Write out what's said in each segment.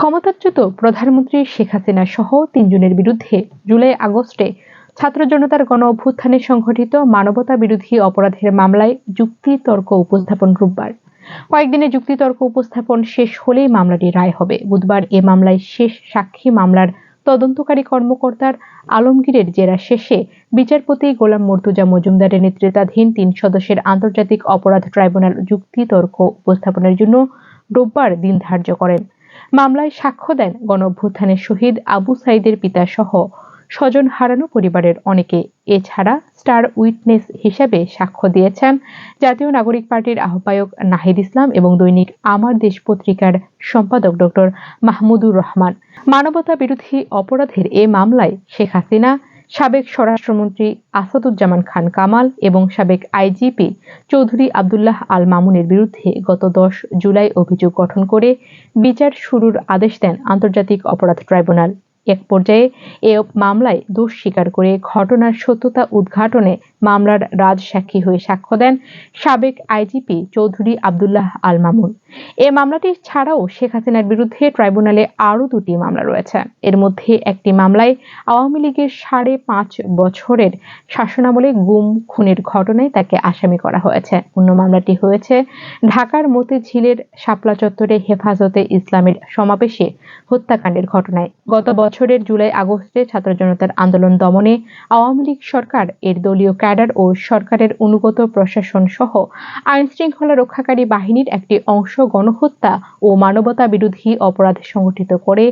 ক্ষমতাচ্যুত প্রধানমন্ত্রী শেখ হাসিনা সহ তিনজনের বিরুদ্ধে জুলাই আগস্টে ছাত্র জনতার গণ অভ্যুত্থানে সংঘটিত মানবতা বিরোধী অপরাধের মামলায় যুক্তি তর্ক উপস্থাপন রোববার। কয়েকদিনে যুক্তিতর্ক উপস্থাপন শেষ হলেই মামলাটি রায় হবে। বুধবার এ মামলায় শেষ সাক্ষী মামলার তদন্তকারী কর্মকর্তার আলমগীরের জেরা শেষে বিচারপতি গোলাম মর্তুজা মজুমদারের নেতৃত্বাধীন তিন সদস্যের আন্তর্জাতিক অপরাধ ট্রাইব্যুনাল যুক্তিতর্ক উপস্থাপনের জন্য রোববার দিন ধার্য করেন। মামলায় সাক্ষ্য দেন গণঅভ্যুত্থানের শহীদ আবু সাইদের পিতা সহ স্বজন হারানো পরিবারের অনেকে। এছাড়া স্টার উইটনেস হিসেবে সাক্ষ্য দিয়েছেন জাতীয় নাগরিক পার্টির আহ্বায়ক নাহিদ ইসলাম এবং দৈনিক আমার দেশ পত্রিকার সম্পাদক ডক্টর মাহমুদুর রহমান। মানবতা বিরোধী অপরাধের এ মামলায় শেখ হাসিনা সাবেক স্বরাষ্ট্রমন্ত্রী আসাদুজ্জামান খান কামাল এবং সাবেক আইজিপি চৌধুরী আবদুল্লাহ আল মামুনের বিরুদ্ধে গত দশ জুলাই অভিযোগ গঠন করে বিচার শুরুর আদেশ দেন আন্তর্জাতিক অপরাধ ট্রাইব্যুনাল। এক পর্যায়ে এ মামলায় দোষ স্বীকার করে ঘটনার সত্যতা উদ্ঘাটনে মামলার রাজসাক্ষী হয়ে সাক্ষ্য দেন সাবেক আইজিপি চৌধুরী আবদুল্লাহ আল মামুন। এ মামলাটি ছাড়াও শেখ হাসিনার বিরুদ্ধে ট্রাইব্যুনালে আরও দুটি মামলা রয়েছে। এর মধ্যে একটি মামলায় আওয়ামী লীগের সাড়ে পাঁচ বছরের শাসনামলে গুম, খুনের ঘটনায় তাকে আসামি করা হয়েছে। অন্য মামলাটি হয়েছে ঢাকার মতিঝিলের শাপলা চত্বরে হেফাজতে ইসলামের সমাবেশে হত্যাকাণ্ডের ঘটনায়। গত বছরের জুলাই আগস্টে ছাত্র জনতার আন্দোলন দমনে আওয়ামী লীগ সরকার, এর দলীয় ক্যাডার ও সরকারের অনুগত প্রশাসন সহ আইন শৃঙ্খলা রক্ষাকারী বাহিনীর একটি অংশ গণহত্যা ও মানবতা বিরোধী অপরাধ সংগঠিত করে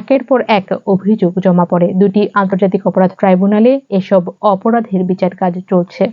একের পর এক অভিযোগ জমা পড়ে। দুটি আন্তর্জাতিক অপরাধ ট্রাইব্যুনালে এসব অপরাধের বিচার কাজ চলছে।